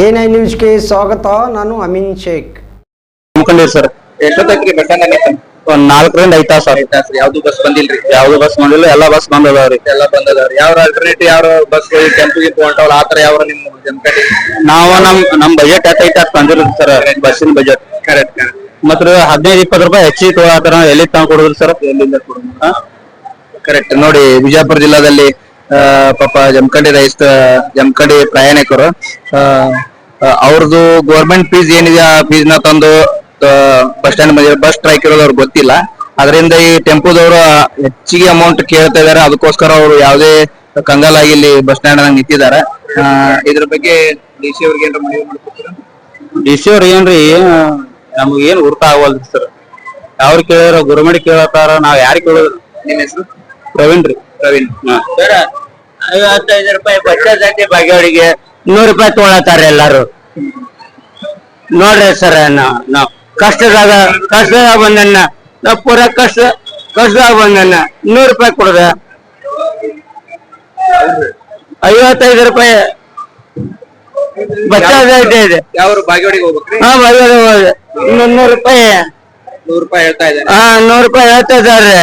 A ನ್ಯೂಸ್ಗೆ ಸ್ವಾಗತ ನಾನು ಅಮೀನ್ ಶೇಖ್. ಅನ್ಕೊಂಡಿರಿ ಸರ್ ಎಷ್ಟೊತ್ತೈತ್ರಿ ಬಸ್ ಸ್ಟ್ಯಾಂಡ್ ಒಂದ್ ನಾಲ್ಕರಿಂದ ಐದ್ ತಾಸು. ಸರ್ ಯಾವ್ದು ಬಸ್ ಬಂದಿಲ್ರಿ? ಯಾವ್ದು ಬಸ್ ಬಂದಿಲ್ಲ ಎಲ್ಲ ಬಸ್ ಬಂದದಾವ್ರಿ. ಎಲ್ಲ ಬಂದದವ್ರಿ. ಯಾವ ಆಲ್ಟರ್ನೇಟಿವ್ ಯಾವ ಬಸ್ ಕೆಂಪು ಗಿಂಪು ಹೊಂಟವಲ್ಲ ಆತರ ಯಾವ ನಿಮ್ ಜನಕಡೆ ನಾವು ನಮ್ ನಮ್ ಬಜೆಟ್ ಎಟ್ ಐತೆ ಅಟ್ ತಂದಿರೋದು ಸರ್ ಬಸ್ಸಿನ ಬಜೆಟ್ ಕರೆಕ್ಟ್ ಕರೆಕ್ಟ್ ಮತ್ರ ಹದಿನೈದು ಇಪ್ಪತ್ತು ರೂಪಾಯಿ ಹೆಚ್ಚಿಗೆ ಆತರ ಎಲ್ಲಿ ತಂದ್ ಕೊಡುದ್ರಿ ಸರ್ ಎಲ್ಲಿಂದ ಕರೆಕ್ಟ್ ನೋಡಿ ಬಿಜಾಪುರ ಜಿಲ್ಲಾದಲ್ಲಿ ಪಾಪ ಜಮಖಂಡಿ ರೈಸ್ ಜಮಖಂಡಿ ಪ್ರಯಾಣಿಕರು ಅವ್ರದ್ದು ಗೌರ್ಮೆಂಟ್ ಫೀಸ್ ಏನಿದೆ ಆ ಫೀಸ್ನ ತಂದು ಬಸ್ ಸ್ಟ್ಯಾಂಡ್ ಬಸ್ ಸ್ಟ್ರೈಕ್ ಇರೋದು ಅವ್ರಿಗೆ ಗೊತ್ತಿಲ್ಲ. ಅದರಿಂದ ಈ ಟೆಂಪೋದವರು ಹೆಚ್ಚಿಗೆ ಅಮೌಂಟ್ ಕೇಳ್ತಾ ಇದಾರೆ. ಅದಕ್ಕೋಸ್ಕರ ಅವರು ಯಾವುದೇ ಕಂಗಾಲಾಗಿ ಇಲ್ಲಿ ಬಸ್ ಸ್ಟ್ಯಾಂಡ್ ನಿಂತಿದ್ದಾರೆ. ಆ, ಇದ್ರ ಬಗ್ಗೆ ಡಿ ಸಿ ಅವ್ರಿಗೆ ಏನಾರ ಮನವಿ ಮಾಡ್ಕೊತೀರಾ? ಡಿ ಸಿ ಅವ್ರಿಗೆ ಏನ್ರಿ ನಮ್ಗೆ ಏನ್ ಗುರುತ ಆಗವಲ್ರಿ ಸರ್. ಅವ್ರು ಕೇಳಿದ್ರ ಗೌರ್ಮೆಂಟ್ ಕೇಳತ್ತಾರ ನಾವ್ ಯಾರು ಕೇಳೋದು ನಿಮ್ಮ ಹೆಸರು? ಪ್ರವೀಣ್ ರೀ. ಪ್ರವೀಣ್ ಸರ್ ಐವತ್ತೈದು ರೂಪಾಯಿ ಬಚ್ಚ ಬಗೆಯವರಿಗೆ ನೂರು ರೂಪಾಯಿ ತಗೊಳತಾರ ಎಲ್ಲಾರು. ನೋಡ್ರಿ ಸರ್ ನಾವು ಕಷ್ಟದಾಗ ಕಷ್ಟದಾಗ ಬಂದನ್ನ ನಾವು ಪೂರ ಕಷ್ಟ ಕಷ್ಟದಾಗ ಬಂದನ್ನ ನೂರು ರೂಪಾಯಿ ಕೊಡದ. ಐವತ್ತೈದು ರೂಪಾಯಿ ಬಚ್ಚ ಇದೆ ಯಾವ ಬಾಗೇವಾಡಿಗೆ ಹೋಗ್ಬೇಕ್ರಿ? ಹಾ ಇನ್ನೊಂದ್ ನೂರು ರೂಪಾಯಿ. ನೂರು ರೂಪಾಯಿ ಹೇಳ್ತಾ ಇದ್ದಾರೆ. ಹಾ ನೂರು ರೂಪಾಯಿ ಹೇಳ್ತಾ ಇದಾರೆ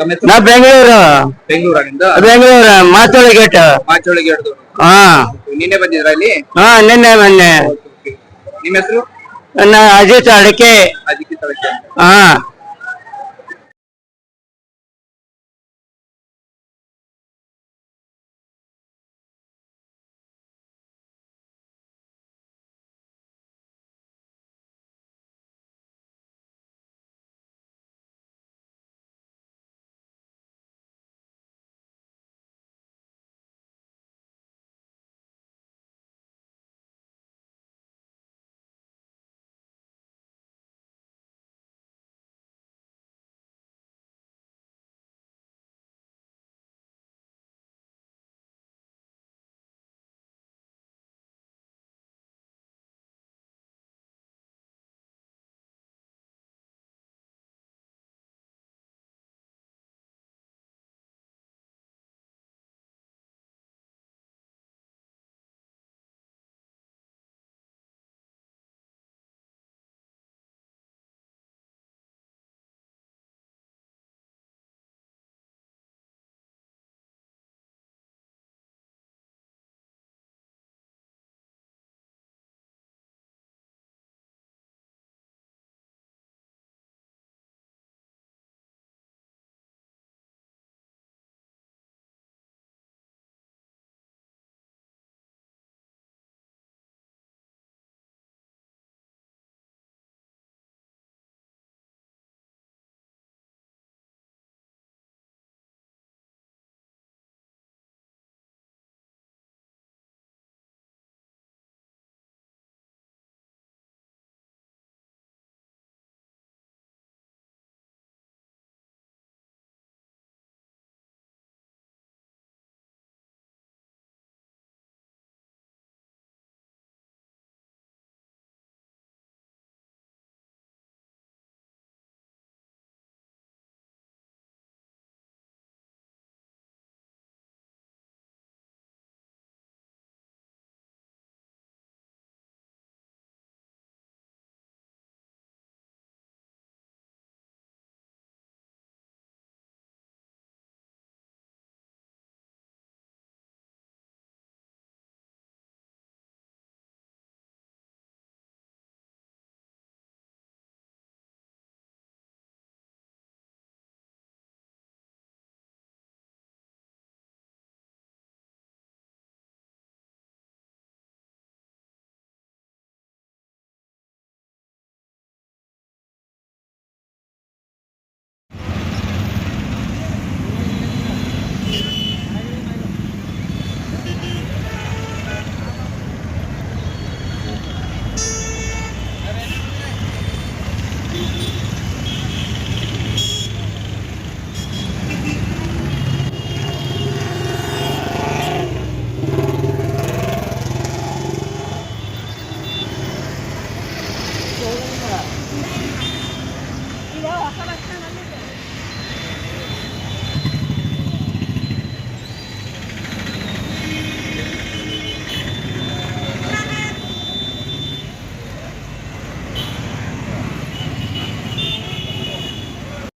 ತಮ್ಮ ಹೆಸರು ನಾ ಬೆಂಗಳೂರು. ಬೆಂಗಳೂರಾಗಿಂದ? ಬೆಂಗಳೂರು ಮಾತೋಳಿ ಗೇಟ್. ಮಾಚೋಳಿ ಗೇಟ್ ಹಾ. ನಿನ್ನೆ ಬಂದಿದ್ರಾ ಇಲ್ಲಿ? ಹಾ ನಿನ್ನೆ ಮೊನ್ನೆ ನಿಮ್ಮ ಹೆಸರು? ನನ್ನ ಅಜಿತ್ ಅಡಿಕೆ. ಅಜಿತ್ ತಳಕೆ ಹಾ. 了。你聊我上来。